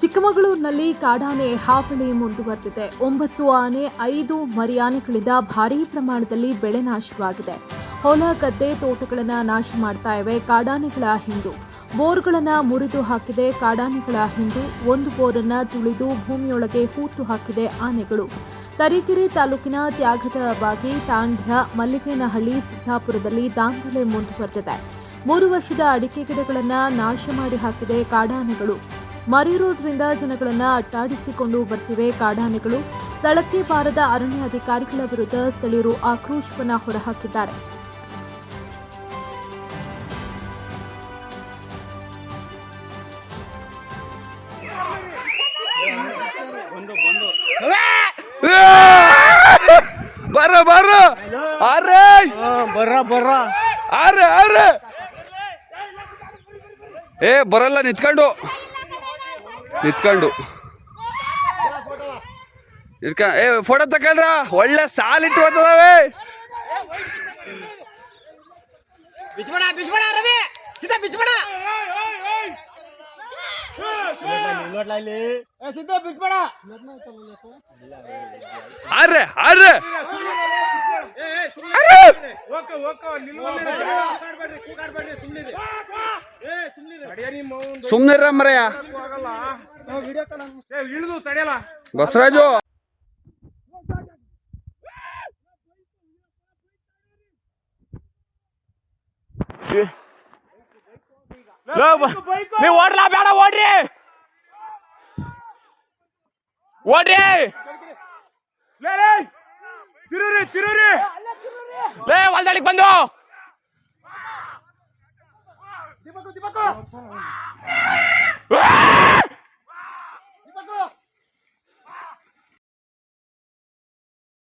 ಚಿಕ್ಕಮಗಳೂರಿನಲ್ಲಿ ಕಾಡಾನೆ ಹಾವಳಿ ಮುಂದುವರೆದಿದೆ. ಒಂಬತ್ತು ಆನೆ, ಐದು ಮರಿಯಾನೆಗಳಿಂದ ಭಾರೀ ಪ್ರಮಾಣದಲ್ಲಿ ಬೆಳೆ ನಾಶವಾಗಿದೆ. ಹೊಲ, ಗದ್ದೆ, ತೋಟಗಳನ್ನು ನಾಶ ಮಾಡ್ತಾ ಇವೆ ಕಾಡಾನೆಗಳ ಹಿಂಡು. ಬೋರ್ಗಳನ್ನು ಮುರಿದು ಹಾಕಿದೆ ಕಾಡಾನೆಗಳ ಹಿಂಡು. ಒಂದು ಬೋರನ್ನು ತುಳಿದು ಭೂಮಿಯೊಳಗೆ ಹೂತು ಹಾಕಿದೆ ಆನೆಗಳು. ತರೀಕೆರೆ ತಾಲೂಕಿನ ತ್ಯಾಗದ ಬಾಗಿ ತಾಂಡ್ಯ, ಮಲ್ಲಿಗೇನಹಳ್ಳಿ, ಸಿದ್ದಾಪುರದಲ್ಲಿ ದಾಂಧಲೆ ಮುಂದುವರೆದಿದೆ. ಮೂರು ವರ್ಷದ ಅಡಿಕೆ ಗಿಡಗಳನ್ನು ನಾಶ ಮಾಡಿ ಹಾಕಿದೆ ಕಾಡಾನೆಗಳು. ಮರಿರೋದ್ರಿಂದ ಜನಗಳನ್ನ ಅಟ್ಟಾಡಿಸಿಕೊಂಡು ಬರ್ತಿವೆ ಕಾಡಾನೆಗಳು. ಸ್ಥಳಕ್ಕೆ ಬಾರದ ಅರಣ್ಯ ಅಧಿಕಾರಿಗಳ ವಿರುದ್ಧ ಸ್ಥಳೀಯರು ಆಕ್ರೋಶವನ್ನು ಹೊರಹಾಕಿದ್ದಾರೆ. ಬರ ಬರ. ಅರೆ. ಬರ್ರ ಬರ್ರ ಅರೆ ಅರೆ. ಏ ಬರಲ್ಲ ನಿತ್ಕೊಂಡು. ನಿತ್ಕೊಂಡು. ಇಟ್ಕ ಏ ಫೋಟೋ ತಕೊಳ್ರ ಒಳ್ಳೆ ಸಾಲಿಟ್ಟು ಬರ್ತದವೆ ಬಿಚ್ಬೇಡ ಬಿಚ್ಬೇಡ ರವಿ. ಸಿದ್ಧ ಬಿಚ್ಬೇಡ. ಸುಮ್ನಿರ ಮರಯ್ಯ ಇಳಿದು ತಡೆಯಲ್ಲ? ಬಸವರಾಜು! ನೀವು ಓಡ್ಲಾ ಬೇಡ ಓಡ್ರಿ! ಓಡ್ರಿ! ತಿರುರಿ ತಿರುರಿ! ಲೇ ಹೊಲ್ದಳಿಗ್ ಬಂದು! ದೀಪಕ ದೀಪಕು